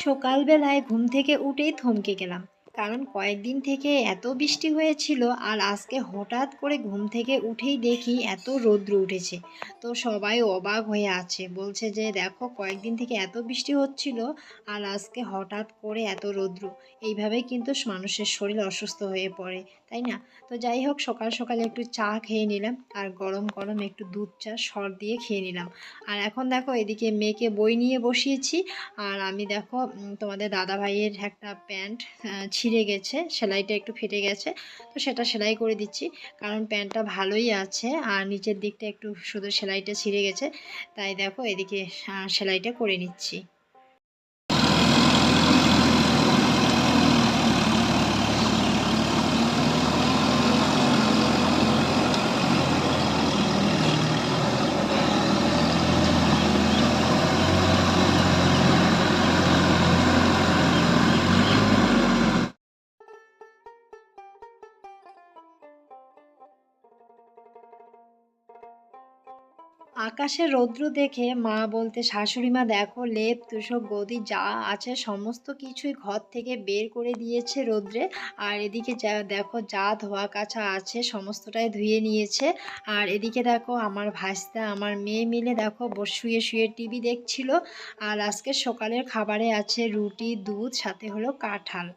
সকালবেলায় ঘুম থেকে উঠেই থমকে গেলাম। কারণ কয়েকদিন থেকে এত বৃষ্টি হয়েছিল আর আজকে হঠাৎ করে ঘুম থেকে উঠেই দেখি এত রৌদ্র উঠেছে। তো সবাই অবাক হয়ে আছে, বলছে যে, দেখো, কয়েকদিন থেকে এত বৃষ্টি হচ্ছিল আর আজকে হঠাৎ করে এত রৌদ্র। এইভাবেই কিন্তু মানুষের শরীর অসুস্থ হয়ে পড়ে। তাই না? তো যাই হোক, সকাল সকালে একটু চা খেয়ে নিলাম আর গরম গরম একটু দুধ চা, সর দিয়ে খেয়ে নিলাম। আর এখন দেখো, এদিকে মেয়েকে বই নিয়ে বসিয়েছি। আর আমি দেখো তোমাদের দাদা ভাইয়ের একটা প্যান্ট ছিঁড়ে গেছে, সেলাইটা একটু ফেটে গেছে, তো সেটা সেলাই করে দিচ্ছি। কারণ প্যান্টটা ভালোই আছে আর নিচের দিকটা একটু শুধু সেলাইটা ছিঁড়ে গেছে। তাই দেখো, এদিকে সেলাইটা করে নিচ্ছি। আকাশে রৌদ্র দেখে মা বলতে, শাশুড়ি মা, দেখো, লেপ তুষক গদি, যা আছে, সমস্ত কিছুই ঘর থেকে বের করে দিয়েছে রৌদ্রে। আর এদিকে যা, দেখো, যা ধোয়া কাছা আছে, সমস্তটাই ধুয়ে নিয়েছে। আর এদিকে দেখো, আমার ভাস্তা, আমার মেয়ে মিলে, দেখো শুয়ে শুয়ে টিভি দেখছিল। আর আজকে সকালের খাবারে আছে রুটি, দুধ, সাথে হলো কাঁঠাল।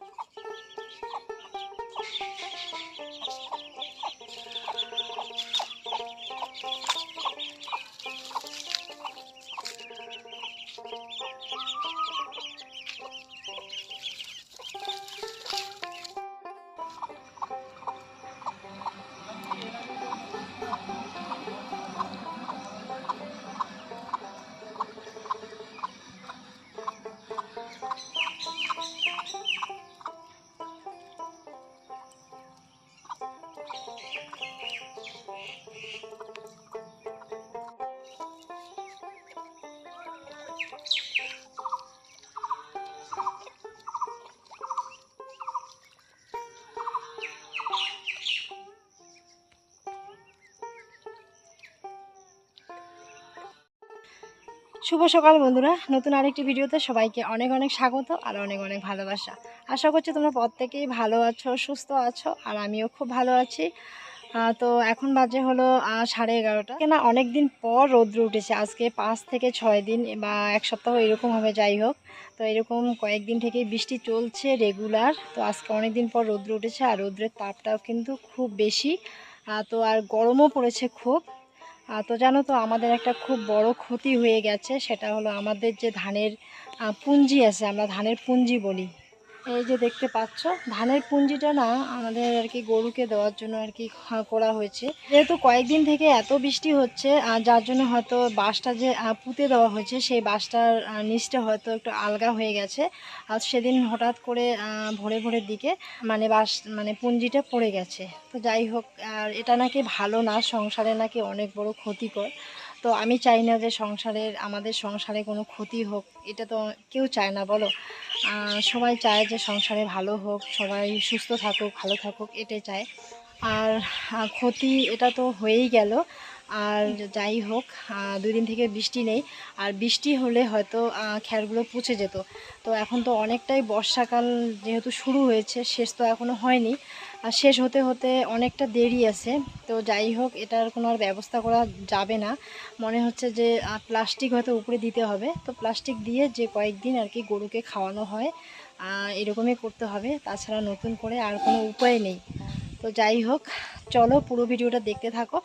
শুভ সকাল বন্ধুরা। নতুন আরেকটি ভিডিওতে সবাইকে অনেক অনেক স্বাগত আর অনেক অনেক ভালোবাসা। আশা করছি তোমরা প্রত্যেকেই ভালো আছো, সুস্থ আছো আর আমিও খুব ভালো আছি। তো এখন বাজে হলো সাড়ে এগারোটা। কেনা অনেক দিন পর রৌদ্র উঠেছে। আজকে পাঁচ থেকে ছয় দিন বা এক সপ্তাহ এরকম হবে, যাই হোক। তো এরকম কয়েকদিন থেকে বৃষ্টি চলছে রেগুলার তো আজকে অনেক দিন পর রৌদ্র উঠেছে আর রৌদ্রের তাপটাও কিন্তু খুব বেশি। তো আর গরমও পড়েছে খুব। তো জানো তো, আমাদের একটা খুব বড় ক্ষতি হয়ে গেছে, সেটা হলো আমাদের যে ধানের পুঞ্জি আছে, আমরা ধানের পুঞ্জি বলি। এই যে দেখতে পাচ্ছ, ধানের পুঞ্জিটা না আমাদের আর কি গরুকে দেওয়ার জন্য আর কি করা হয়েছে। যেহেতু কয়েকদিন থেকে এত বৃষ্টি হচ্ছে, আর যার জন্য হয়তো বাঁশটা যে পুঁতে দেওয়া হয়েছে, সেই বাঁশটার নিচটা হয়তো একটু আলগা হয়ে গেছে। আর সেদিন হঠাৎ করে ভোরে ভোরের দিকে মানে বাঁশ মানে পুঞ্জিটা পড়ে গেছে। তো যাই হোক, আর এটা নাকি ভালো না, সংসারে নাকি অনেক বড় ক্ষতিকর। তো আমি চাই না যে সংসারের আমাদের সংসারে কোনো ক্ষতি হোক এটা তো কেউ চায় না বলো। সবাই চায় যে সংসারে ভালো হোক সবাই সুস্থ থাকুক ভালো থাকুক এটাই চায়। আর ক্ষতি এটা তো হয়েই গেল। আর যাই হোক আহ, দুই দিন থেকে বৃষ্টি নেই। আর বৃষ্টি হলে হয়তো খ্যারগুলো পচে যেত। তো এখন তো অনেকটাই বর্ষাকাল যেহেতু শুরু হয়েছে শেষ তো এখনও হয়নি। আর শেষ হতে হতে অনেকটা দেরি আছে। তো যাই হোক, এটার কোনো আর ব্যবস্থা করা যাবে না। মনে হচ্ছে যে প্লাস্টিক হয়তো উপরে দিতে হবে। তো প্লাস্টিক দিয়ে যে কয়েকদিন আর কি গরুকে খাওয়ানো হয় এরকমই করতে হবে। তাছাড়া নতুন করে আর কোনো উপায় নেই। তো যাই হোক, চলো পুরো ভিডিওটা দেখতে থাকো।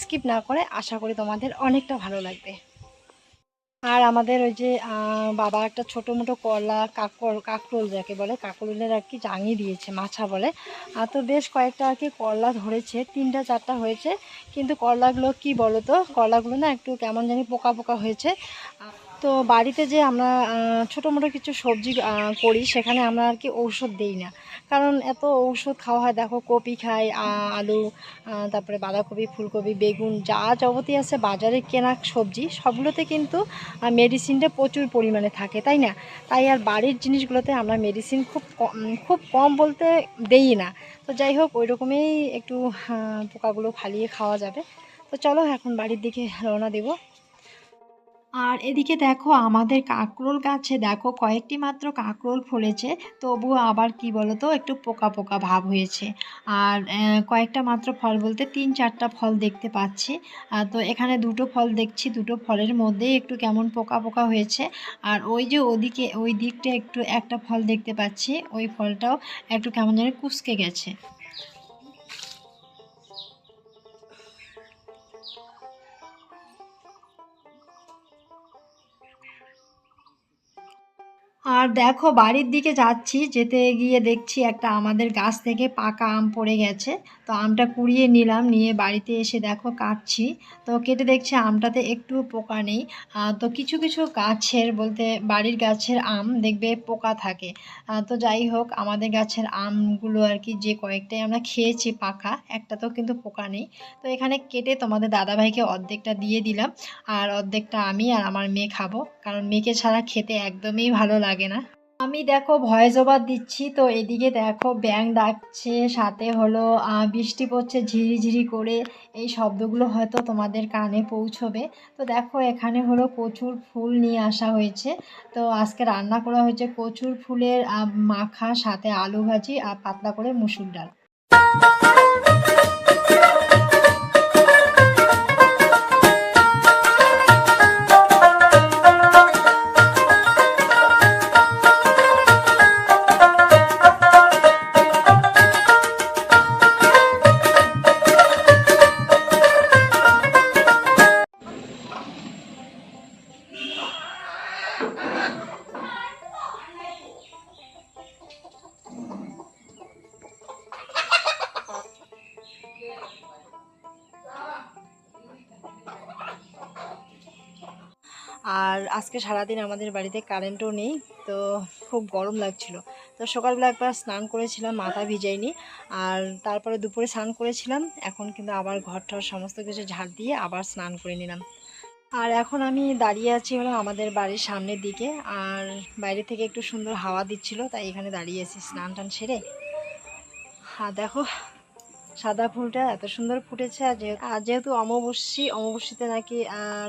স্কিপ না করে আশা করি তোমাদের অনেকটা ভালো লাগবে। আর আমাদের ওই যে বাবা একটা ছোটো মোটো করলা কাকর, কাকরোল যাকে বলে, কাকরোলের আর কি জাঙি দিয়েছে, মাছা বলে। আর তো বেশ কয়েকটা আর কি করলা ধরেছে, তিনটা চারটা হয়েছে। কিন্তু করলাগুলো কি বলো তো করলাগুলো না একটু কেমন জানি পোকা পোকা হয়েছে। তো বাড়িতে যে আমরা ছোটো মোটো কিছু সবজি করি, সেখানে আমরা আর কি ঔষধ দিই না। কারণ এত ঔষধ খাওয়া হয়, দেখো কপি খাই আলু তারপরে বাঁধাকপি, ফুলকপি, বেগুন, যা যাবতীয় আছে বাজারে কেনা সবজি, সবগুলোতে কিন্তু মেডিসিনটা প্রচুর পরিমাণে থাকে, তাই না? তাই আর বাড়ির জিনিসগুলোতে আমরা মেডিসিন খুব খুব কম বলতে দেই না। তো যাই হোক ওই রকমই একটু পোকাগুলো ফালিয়ে খাওয়া যাবে। তো চলো এখন বাড়ির দিকে রওনা দেব। আর এদিকে দেখো আমাদের কাঁকরোল গাছে দেখো কয়েকটি মাত্র কাঁকরোল ফলেছে, তবুও আবার কি বলতো একটু পোকা পোকা ভাব হয়েছে। আর কয়েকটা মাত্র ফল বলতে তিন চারটা ফল দেখতে পাচ্ছি। তো এখানে দুটো ফল দেখছি, দুটো ফলের মধ্যেই একটু কেমন পোকা পোকা হয়েছে। আর ওই যে ওদিকে, ওই দিকটা একটু একটা ফল দেখতে পাচ্ছি, ওই ফলটাও একটু কেমন যেন কুঁচকে গেছে। আর দেখো বাড়ির দিকে যাচ্ছি, যেতে গিয়ে দেখছি একটা আমাদের গাছ থেকে পাকা আম পড়ে গেছে। তো আমটা কুড়িয়ে নিলাম, নিয়ে বাড়িতে এসে দেখো কাটছি। তো কেটে দেখছি আমটাতে একটু পোকা নেই। তো কিছু কিছু গাছের বলতে বাড়ির গাছের আম দেখবে পোকা থাকে। তো যাই হোক, আমাদের গাছের আমগুলো আর কি যে কয়েকটাই আমরা খেয়েছি পাকা একটা তো কিন্তু পোকা নেই। তো এখানে কেটে তোমাদের দাদাভাইকে অর্ধেকটা দিয়ে দিলাম। আর অর্ধেকটা আমি আর আমার মেয়ে খাব। কারণ মেয়েকে ছাড়া খেতে একদমই ভালো লাগে না। আমি দেখো ভয়েস ওভার দিচ্ছি, তো এদিকে দেখো ব্যাং ডাকছে, সাথে হলো বৃষ্টি পড়ছে ঝিরিঝিরি করে। এই শব্দগুলো হয়তো তোমাদের কানে পৌঁছবে। তো দেখো এখানে হলো কচুর ফুল নিয়ে আসা হয়েছে। তো আজকে রান্না করা হয়েছে কচুর ফুলের মাখা, সাথে আলু ভাজি আর পাতলা করে মুসুর ডাল। আজকে সারাদিন আমাদের বাড়িতে কারেন্টও নেই, তো খুব গরম লাগছিল। তো সকালবেলা একবার স্নান করেছিলাম, মাথা ভিজাইনি, আর তারপরে দুপুরে স্নান করেছিলাম, এখন কিন্তু আবার ঘর টর সমস্ত কিছু ঝাড় দিয়ে আবার স্নান করে নিলাম। আর এখন আমি দাঁড়িয়ে আছি হলো আমাদের বাড়ির সামনের দিকে, আর বাইরে থেকে একটু সুন্দর হাওয়া দিচ্ছিল, তাই এখানে দাঁড়িয়ে আছি স্নান টান সেরে। হ্যাঁ দেখো সাদা ফুলটা এত সুন্দর ফুটেছে আর যেহেতু অমাবস্যী, অমাবস্যীতে নাকি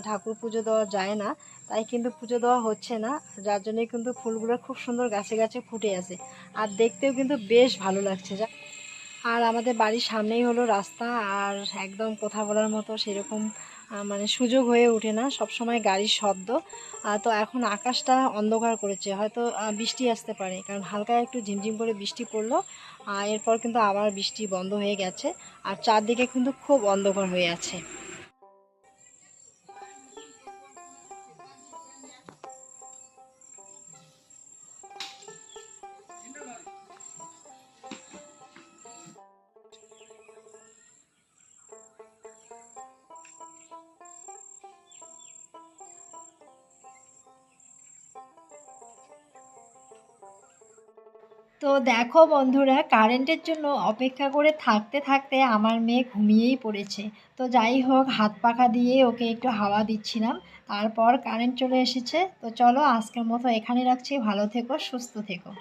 ঠাকুর পুজো দেওয়া যায় না, তাই কিন্তু পুজো দেওয়া হচ্ছে না। যার জন্য কিন্তু ফুলগুলো খুব সুন্দর গাছে গাছে ফুটে আছে। আর দেখতেও কিন্তু বেশ ভালো লাগছে। যা আর আমাদের বাড়ির সামনেই হলো রাস্তা আর একদম কথা বলার মতো সেরকম মানে সুযোগ হয়ে ওঠে না সব সময় গাড়ির শব্দ। তো এখন আকাশটা অন্ধকার করেছে, হয়তো বৃষ্টি আসতে পারে, কারণ হালকা একটু ঝিমঝিম করে বৃষ্টি পড়ল এরপর কিন্তু আবার বৃষ্টি বন্ধ হয়ে গেছে, আর চারদিকে কিন্তু খুব অন্ধকার হয়ে আছে। তো দেখো বন্ধুরা, কারেন্টের জন্য অপেক্ষা করে থাকতে থাকতে আমার মেয়ে ঘুমিয়েই পড়েছে। তো যাই হোক, হাত পাখা দিয়ে ওকে একটু হাওয়া দিচ্ছিলাম, তারপর কারেন্ট চলে এসেছে। তো চলো আজকের মতো এখানে রাখছি, ভালো থেকো, সুস্থ থেকো।